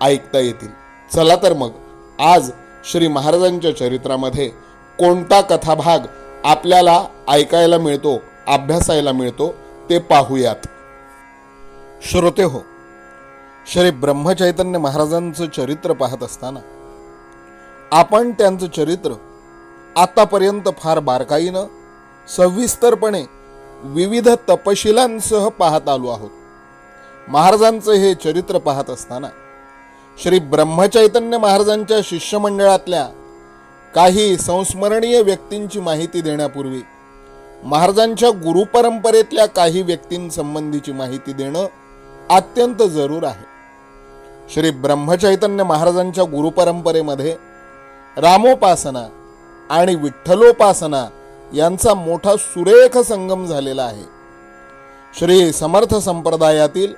ऐकता येतील. चला तर मग आज श्री महाराजांच्या चरित्रामध्ये कोणता कथाभाग आपल्याला ऐकायला मिळतो अभ्यासायला मिळतो ते पाहूयात. श्रोते हो श्री ब्रह्मचैतन्य महाराजांचं चरित्र पाहत असताना आपण त्यांचं चरित्र आतापर्यंत फार बारकाईनं सविस्तरपणे विविध तपशिलांसह पाहत आलो आहोत. महाराजांचं हे चरित्र पाहत असताना श्री ब्रह्मचैतन्य महाराजांच्या शिष्यमंडळातल्या काही संस्मरणीय व्यक्तींची माहिती देण्यापूर्वी महाराजांच्या गुरुपरंपरेतल्या काही व्यक्तींसंबंधीची माहिती देणं अत्यंत जरूर आहे. श्री ब्रह्मचैतन्य महाराजांच्या गुरुपरंपरेमध्ये रामोपासना आणि विठ्ठलोपासना यांचा मोठा सुरेख संगम झालेला आहे. श्री समर्थ संप्रदायातील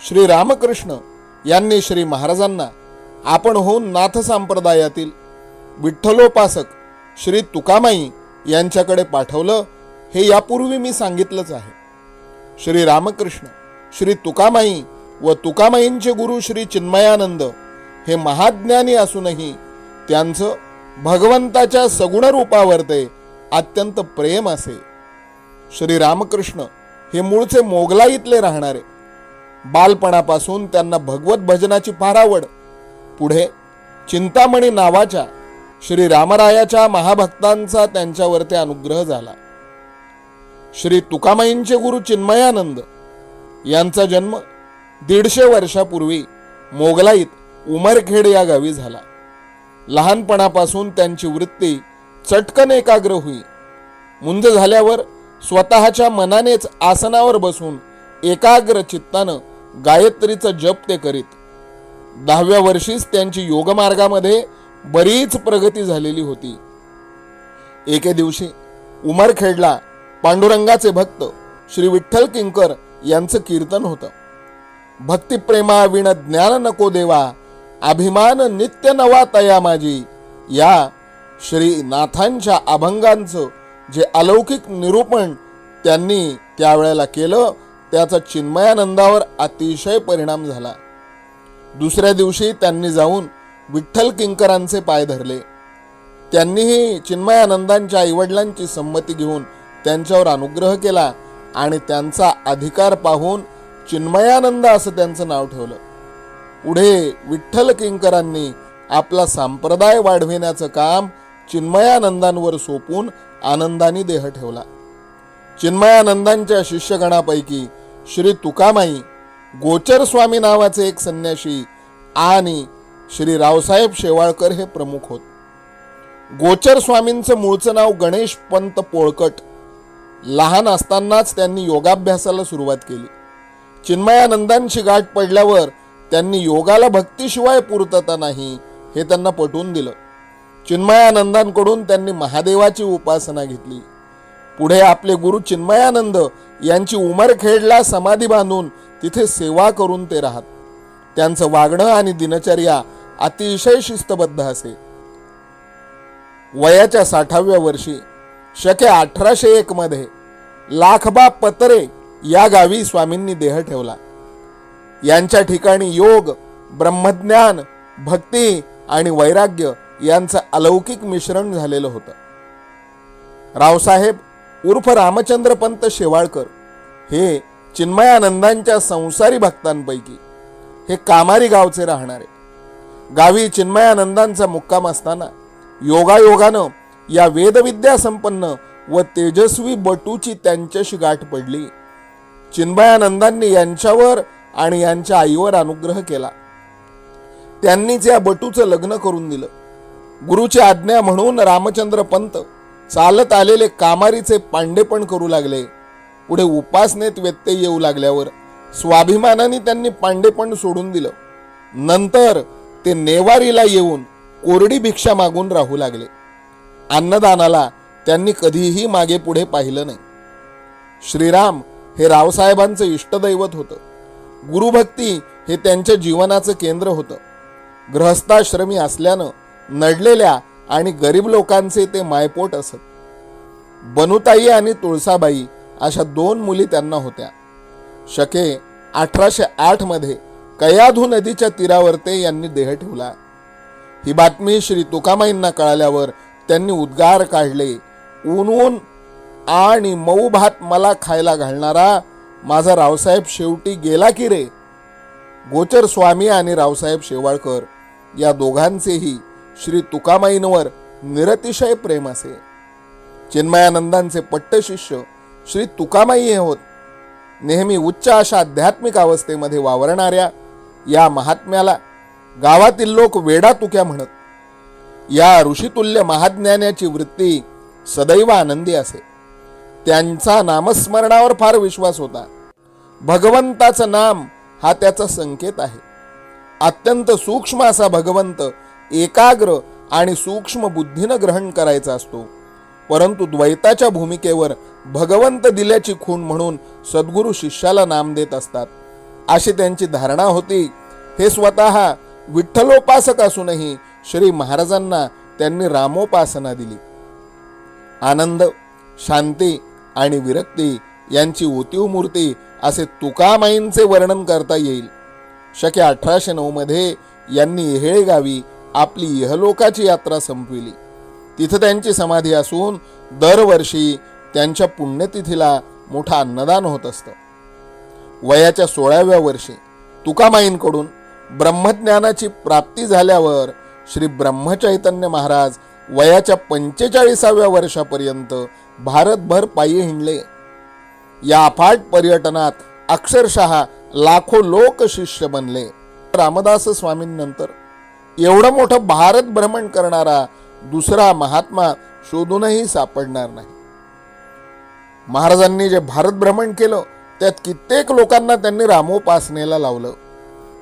श्री रामकृष्ण यांनी श्री महाराजांना आपण होऊन नाथ संप्रदायातील विठ्ठलोपासक श्री तुकामाई यांच्याकडे पाठवलं हे यापूर्वी मी सांगितलंच आहे. श्री रामकृष्ण श्री तुकामाई व तुकामाईंचे गुरु श्री चिन्मयानंद हे महाज्ञानी असूनही त्यांचं भगवंताच्या सगुण रूपावर ते अत्यंत प्रेम असे. श्री रामकृष्ण हे मूळचे मोगलाईतले राहणारे. बालपणापासून त्यांना भगवत भजनाची फार आवड. पुढे चिंतामणी नावाच्या श्री रामरायाच्या महाभक्तांचा त्यांच्यावरती अनुग्रह झाला. श्री तुकामाईंचे गुरु चिन्मयानंद यांचा जन्म दीडशे वर्षापूर्वी मोगलाईत उमरखेड या गावी झाला. लहानपणापासून त्यांची वृत्ती चटकन एकाग्र होई. मुंज झाल्यावर स्वतःच्या मनानेच आसनावर बसून एकाग्र चित्तानं गायत्रीचा जप ते करीत. दहाव्या वर्षीच त्यांची योगमार्गामध्ये बरीच प्रगती झालेली होती. एके दिवशी उमरखेडला पांडुरंगाचे भक्त श्री विठ्ठल किंकर यांचं कीर्तन होतं. भक्तिप्रेमा विण ज्ञान नको देवा अभिमान नित्य नवा तया माझी. या श्रीनाथांच्या अभंगांचं जे अलौकिक निरूपण त्यांनी त्यावेळेला केलं त्याचा चिन्मयानंदावर अतिशय परिणाम झाला. दुसऱ्या दिवशी त्यांनी जाऊन विठ्ठल किंकरांचे पाय धरले. त्यांनीही चिन्मयानंदांच्या आईवडिलांची संमती घेऊन त्यांच्यावर अनुग्रह केला आणि त्यांचा अधिकार पाहून चिन्मयानंद असं त्यांचं नाव ठेवलं. पुढे विठ्ठल किंकरांनी आपला संप्रदाय वाढविण्याचं काम चिन्मयानंदांवर सोपून आनंदाने देह ठेवला. चिन्मयानंदांच्या शिष्यगणापैकी श्री तुकामाई गोचर स्वामी नावाचे एक संन्याशी आणि श्री रावसाहेब शेवाळकर हे प्रमुख होत. गोचर स्वामींचं मूळचं नाव गणेश पंत पोळकट. लहान असतानाच त्यांनी योगाभ्यासाला सुरुवात केली. चिन्मयानंदांची गाठ पडल्यावर त्यांनी योगाला भक्तीशिवाय पूर्तता नाही हे त्यांना पटवून दिलं. चिन्मयानंदांकडून त्यांनी महादेवाची उपासना घेतली. पुढे आपले गुरु चिन्मयानंद यांची उमरखेडला समाधी बांधून तिथे सेवा करून ते राहत. त्यांचं वागणं आणि दिनचर्या अतिशय शिस्तबद्ध असे. वयाच्या साठाव्या वर्षी शके अठराशे एक मध्ये लाखबा पतरे या गावी स्वामींनी देह ठेवला. यांच्या ठिकाणी योग ब्रह्मज्ञान भक्ती आणि वैराग्य यांचं अलौकिक मिश्रण झालेलं होतं. रावसाहेब उर्फ रामचंद्र पंत शेवाळकर हे चिन्मयानंदांच्या संसारी भक्तांपैकी हे कामारी गावचे राहणारे. गावी चिन्मयानंदांचा मुक्काम असताना योगायोगानं या वेदविद्या संपन्न व तेजस्वी बटूची त्यांच्याशी गाठ पडली. चिन्मयानंदांनी यांच्यावर आणि यांच्या आईवर अनुग्रह केला. त्यांनीच या बटूचं लग्न करून दिलं. गुरुची आज्ञा म्हणून रामचंद्र पंत चालत आलेले कामारीचे पांडेपण करू लागले. पुढे उपासनेत व्यत्यय येऊ लागल्यावर स्वाभिमानाने त्यांनी पांडेपण सोडून दिलं. नंतर ते नेवारीला येऊन कोरडी भिक्षा मागून राहू लागले. अन्नदानाला त्यांनी कधीही मागे पुढे पाहिलं नाही. श्रीराम हे रावसाहेबांचं इष्टदैवत होतं. गुरुभक्ती हे त्यांच्या जीवनाचं केंद्र होतं. गृहस्थाश्रमी असल्यानं नडलेल्या आणि गरीब लोकांचे ते मायपोट असत. बनुताई आणि तुळसाबाई अशा दोन मुली त्यांना होत्या. शके अठराशे आठमध्ये कयाधू नदीच्या तीरावर ते यांनी देह ठेवला. ही बातमी श्री तुकामाईंना कळाल्यावर त्यांनी उद्गार काढले ऊन ऊन आणि मऊ भात मला खायला घालणारा माझा रावसाहेब शेवटी गेला की रे? गोचर स्वामी आणि रावसाहेब शेवाळकर या दोघांचेही श्री तुकामाईंवर निरतिशय प्रेम असे. चिन्मयानंदांचे पट्टशिष्य श्री तुकामाई हे होत. नेहमी उच्च अशा आध्यात्मिक अवस्थेमध्ये वावरणाऱ्या या महात्म्याला गावातील लोक वेडा तुक्या म्हणत. या ऋषितुल्य महाज्ञानाची वृत्ती सदैव आनंदी असे. त्यांचा नामस्मरणावर फार विश्वास होता. भगवंताचं नाम हा त्याचा संकेत आहे. अत्यंत सूक्ष्म असा भगवंत एकाग्र आणि सूक्ष्म बुद्धीनं ग्रहण करायचा असतो. परंतु द्वैताच्या भूमिकेवर भगवंत दिल्याची खूण म्हणून सद्गुरू शिष्याला नाम देत असतात. अशी त्यांची धारणा होती. हे स्वतः विठ्ठलोपासक असूनही श्री महाराजांना त्यांनी रामोपासना दिली. आनंद शांती आणि विरक्ती यांची ओतीव मूर्ती असे तुकामाईंचे वर्णन करता येईल. शके अठराशे नऊमध्ये यांनी येहेळे गावी आपली इहलोकाची यात्रा संपविली. तिथं त्यांची समाधी असून दरवर्षी त्यांच्या पुण्यतिथीला मोठा अन्नदान होत असतं. वयाच्या सोळाव्या वर्षी तुकामाईंकडून ब्रह्मज्ञानाची प्राप्ती झाल्यावर श्री ब्रह्मचैतन्य महाराज वयाच्या पंचेचाळीसाव्या वर्षापर्यंत भारतभर पायी हिंडले. या अफाट पर्यटनात अक्षरशः लाखो लोक शिष्य बनले. रामदास स्वामींनंतर एवढं मोठं भारत भ्रमण करणारा दुसरा महात्मा शोधूनही सापडणार नाही. महाराजांनी जे भारत भ्रमण केलं त्यात कित्येक लोकांना त्यांनी रामोपासनेला लावलं.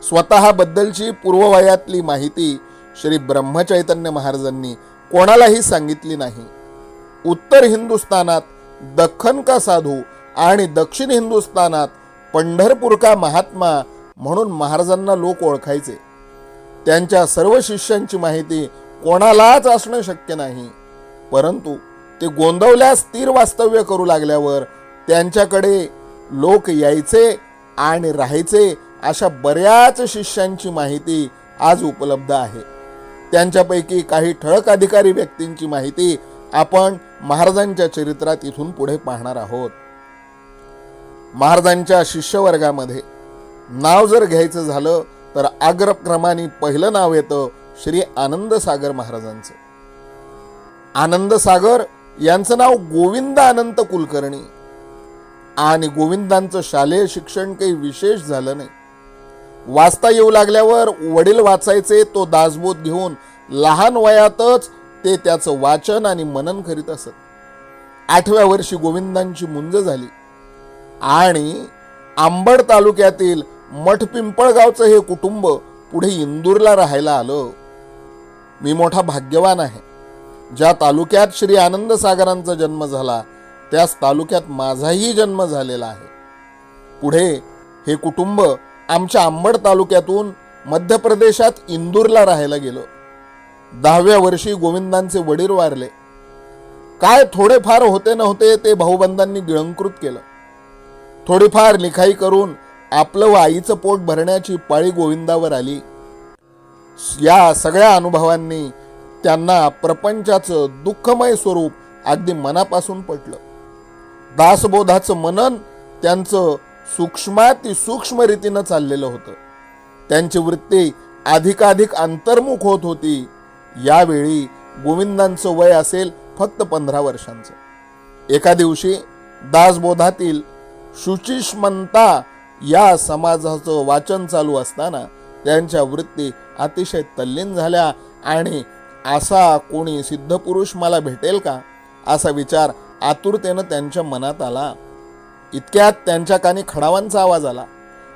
स्वतःबद्दलची पूर्ववयातली माहिती श्री ब्रह्मचैतन्य महाराजांनी कोणालाही सांगितली नाही. उत्तर हिंदुस्थानात दख्खन का साधू आणि दक्षिण हिंदुस्थानात पंढरपूर का महात्मा म्हणून महाराजांना लोक ओळखायचे. त्यांच्या सर्व शिष्यांची माहिती कोणालाच असणं शक्य नाही. परंतु ते गोंदवल्यास स्थिर वास्तव्य करू लागल्यावर त्यांच्याकडे लोक यायचे आणि राहायचे अशा बऱ्याच शिष्यांची माहिती आज उपलब्ध आहे. त्यांच्यापैकी काही ठळक अधिकारी व्यक्तींची माहिती आपण महाराजांच्या चरित्रात इथून पुढे पाहणार आहोत. महाराजांच्या शिष्यवर्गामध्ये नाव जर घ्यायचं झालं तर अग्रक्रमाने पहिलं नाव येतं श्री आनंदसागर महाराजांचं. आनंदसागर यांचं नाव गोविंद अनंत कुलकर्णी. आणि गोविंदांचं शालेय शिक्षण काही विशेष झालं नाही. वाचता येऊ लागल्यावर वडील वाचायचे तो दासबोध घेऊन लहान वयातच ते त्याचं वाचन आणि मनन करीत असत. आठव्या वर्षी गोविंदांची मुंज झाली. आणि आंबड तालुक्यातील मठ पिंपळगावचं हे कुटुंब पुढे इंदूरला राहायला आलं. मी मोठा भाग्यवान आहे. ज्या तालुक्यात श्री आनंद सागरांचा जन्म झाला त्याच तालुक्यात माझाही जन्म झालेला आहे. पुढे हे कुटुंब आमच्या आंबड तालुक्यातून मध्य प्रदेशात इंदूरला राहायला गेलं. दहाव्या वर्षी गोविंदांचे वडील वारले. काय थोडेफार होते नव्हते ते भाऊबंधांनी गिळंकृत केलं. थोडीफार लिखाई करून आपलं आईचं पोट भरण्याची पाळी गोविंदावर आली. या सगळ्या अनुभवांनी त्यांना प्रपंचाचं दुःखमय स्वरूप अगदी मनापासून पटलं. दासबोधाचं मनन त्यांचं सूक्ष्माती सूक्ष्म रीतीनं चाललेलं होतं. त्यांची वृत्ती अधिकाधिक अंतर्मुख होत होती. यावेळी गोविंदांचं वय असेल फक्त पंधरा वर्षांचं. एका दिवशी दासबोधातील शुचिष्मंता या समाजाचं वाचन चालू असताना त्यांच्या वृत्ती अतिशय तल्लीन झाल्या. आणि असा कोणी सिद्धपुरुष मला भेटेल का? असा विचार आतुरतेनं त्यांच्या मनात आला. इतक्यात त्यांच्या कानी खडावांचा आवाज आला.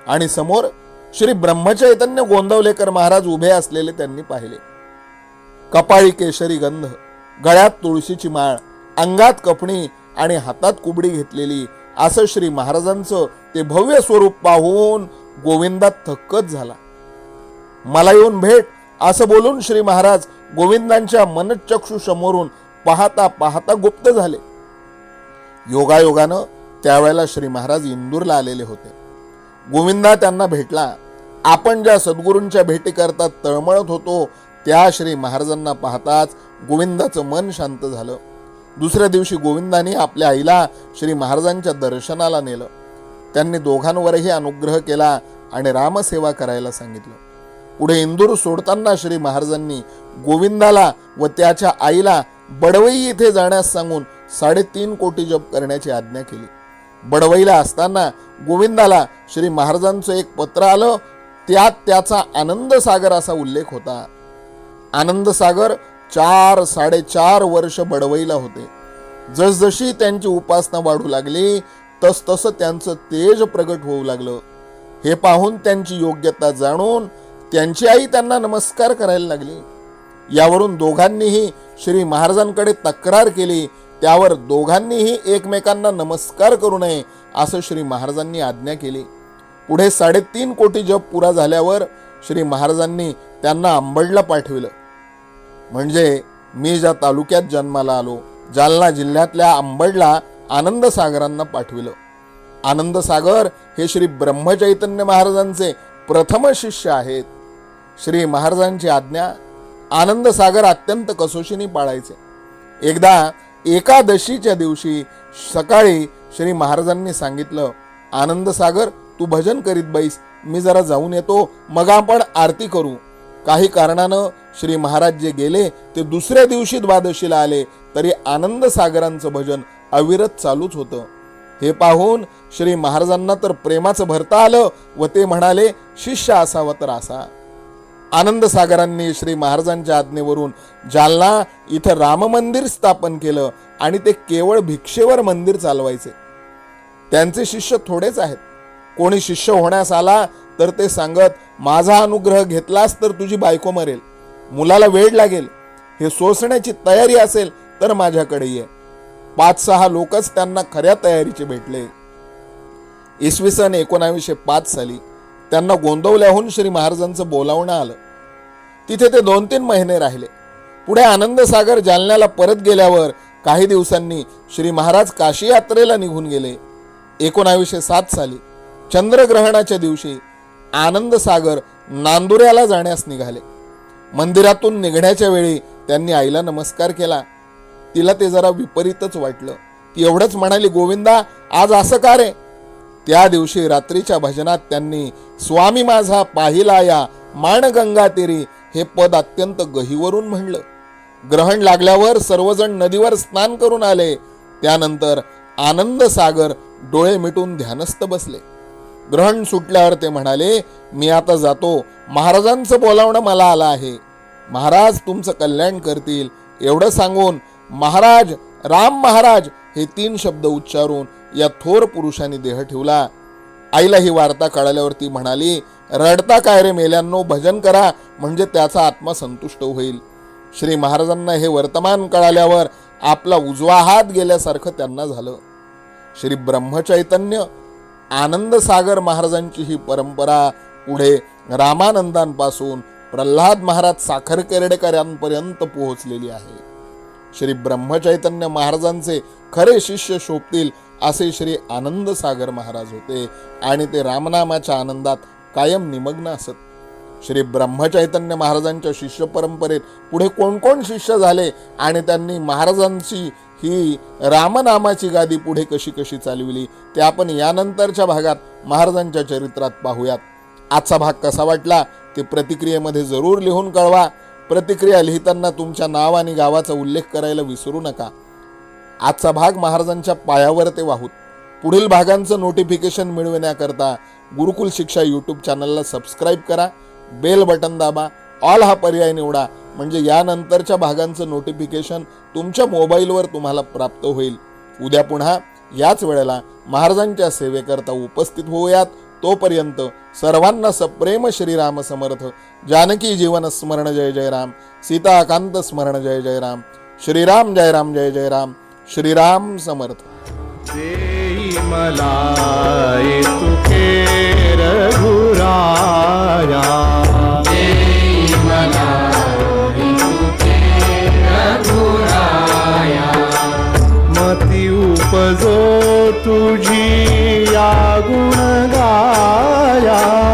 आणि समोर श्री ब्रह्मचैतन्य गोंदवलेकर महाराज उभे असलेले त्यांनी पाहिले. कपाळी केशरी गंध गळ्यात तुळशीची माळ अंगात कपणी आणि हातात कुबडी घेतलेली असं श्री महाराजांचं ते भव्य स्वरूप पाहून गोविंदा थक्कच झाला. मला येऊन भेट असं बोलून श्री महाराज गोविंदांच्या मनचक्षु समोरून पाहता पाहता गुप्त झाले. योगायोगानं त्यावेळेला श्री महाराज इंदूरला आलेले होते. गोविंदा त्यांना भेटला. आपण ज्या सद्गुरूंच्या भेटीकरता तळमळत होतो त्या श्री महाराजांना पाहताच गोविंदाचं मन शांत झालं. दुसऱ्या दिवशी गोविंदाने आपल्या आईला श्री महाराजांच्या दर्शनाला नेलं. त्यांनी दोघांवरही अनुग्रह केला आणि रामसेवा करायला सांगितलं. पुढे इंदूर सोडताना श्री महाराजांनी गोविंदाला व त्याच्या आईला बडवई येथे जाण्यास सांगून साडेतीन कोटी जप करण्याची आज्ञा केली. बडवईला असताना गोविंदाला श्री महाराजांचं एक पत्र आलं. त्यात त्याचा आनंद सागर असा उल्लेख होता. आनंद सागर चार साडेचार वर्ष बडवईला होते. जसजशी त्यांची उपासना वाढू लागली तसतसं त्यांचं तेज प्रगट होऊ लागलं. हे पाहून त्यांची योग्यता जाणून त्यांची आई त्यांना नमस्कार करायला लागली. यावरून दोघांनीही श्री महाराजांकडे तक्रार केली त्यावर दोघांनीही एकमेकांना नमस्कार करू नये असं श्री महाराजांनी आज्ञा केली. पुढे साडेतीन कोटी जप पुरा झाल्यावर श्री महाराजांनी त्यांना अंबडला पाठविलं. म्हणजे मी ज्या तालुक्यात जन्माला आलो जालना जिल्ह्यातल्या आंबडला आनंद सागरांना पाठविलं. आनंद सागर हे श्री ब्रह्मचैतन्य महाराजांचे प्रथम शिष्य आहेत. श्री महाराजांची आज्ञा आनंद सागर अत्यंत कसोशीने पाळायचे. एकदा एकादशीच्या दिवशी सकाळी श्री महाराजांनी सांगितलं आनंद सागर तू भजन करीत बैस मी जरा जाऊन येतो मग आपण आरती करू. काही कारणानं श्री महाराज जे गेले ते दुसऱ्या दिवशी द्वादशीला आले. तरी आनंद सागरांचं भजन अविरत चालूच होतं. हे पाहून श्री महाराजांना तर प्रेमाचं भरता आलं व ते म्हणाले शिष्य असावं तर असा. आनंद सागरांनी श्री महाराजांच्या आज्ञेवरून जालना इथं राम मंदिर स्थापन केलं आणि ते केवळ भिक्षेवर मंदिर चालवायचे. त्यांचे शिष्य थोडेच आहेत. कोणी शिष्य होण्यास आला तर ते सांगत माझा अनुग्रह घेतलास तर तुझी बायको मरेल. मुलाला वेळ लागेल. हे सोसण्याची तयारी असेल तर माझ्याकडे ये. पाच सहा लोकच त्यांना खऱ्या तयारीचे भेटले. इसवी सन एकोणावीसशे पाच साली त्यांना गोंदवल्याहून श्री महाराजांचं बोलावणं आलं. तिथे ते दोन तीन महिने राहिले. पुढे आनंदसागर जालन्याला परत गेल्यावर काही दिवसांनी श्री महाराज काशी यात्रेला निघून गेले. एकोणावीसशे सात साली चंद्रग्रहणाच्या दिवशी आनंदसागर नांदुऱ्याला जाण्यास निघाले. मंदिरातून निघण्याच्या वेळी त्यांनी आईला नमस्कार केला. तिला ते जरा विपरीतच वाटलं. ती एवढंच म्हणाली गोविंदा आज असं का रे? त्या दिवशी रात्रीच्या भजनात त्यांनी स्वामी माझा पाहिला या माणगंगा तेरी हे पद अत्यंत गहीवरून म्हणलं. ग्रहण लागल्यावर सर्वजण नदीवर स्नान करून आले. त्यानंतर आनंद सागर डोळे मिटून ध्यानस्थ बसले. ग्रहण सुटल्यावर ते म्हणाले मी आता जातो. महाराजांचं बोलावणं मला आलं आहे. महाराज तुमचं कल्याण करतील. एवढं सांगून महाराज राम महाराज हे तीन शब्द उच्चारून या थोर पुरुषांनी देह ठेवला. आईला ही वार्ता कळाल्यावर ती म्हणाली रडता काय रे मेल्यांनो भजन करा म्हणजे त्याचा आत्मा संतुष्ट होईल. श्री महाराजांना हे वर्तमान कळाल्यावर आपला उजवा हात गेल्यासारखं त्यांना झालं. श्री ब्रह्मचैतन्य आनंद सागर महाराजांची ही परंपरा पुढे रामानंदांपासून प्रल्हाद महाराज साखर केरडेकरांपर्यंत पोहोचलेली आहे. श्री ब्रह्मचैतन्य महाराजांचे खरे शिष्य शोभतील असे श्री आनंद सागर महाराज होते आणि ते रामनामाच्या आनंदात कायम निमग्न असत. श्री ब्रह्मचैतन्य महाराजांच्या शिष्य परंपरेत पुढे कोण कोण शिष्य झाले आणि त्यांनी महाराजांची ही रामनामाची गादी पुढे कशी कशी चालविली ते आपण यानंतरच्या भागात महाराजांच्या चरित्रात पाहूयात. आजचा भाग कसा वाटला ते प्रतिक्रियेमध्ये जरूर लिहून कळवा. प्रतिक्रिया लिहिताना तुमच्या नाव आणि गावाचा उल्लेख करायला विसरू नका. आजचा भाग महाराजांच्या पायावर ते वाहूत. पुढील भागांचं नोटिफिकेशन मिळविण्याकरता गुरुकुल शिक्षा यूट्यूब चॅनलला सबस्क्राईब करा. बेल बटन दाबा. ऑल हा पर्याय निवडा. म्हणजे यानंतरच्या भागांचं नोटिफिकेशन तुमच्या मोबाईलवर तुम्हाला प्राप्त होईल. उद्या पुन्हा याच वेळेला महाराजांच्या सेवेकरता उपस्थित होऊयात. तोपर्यंत सर्वांना सप्रेम श्रीराम समर्थ. जानकी जीवन स्मरण जय जय राम. सीताकांत स्मरण जय जय राम. श्रीराम जय राम जय जय राम. श्रीराम समर्थ. मला जो तुझी या गुण गाया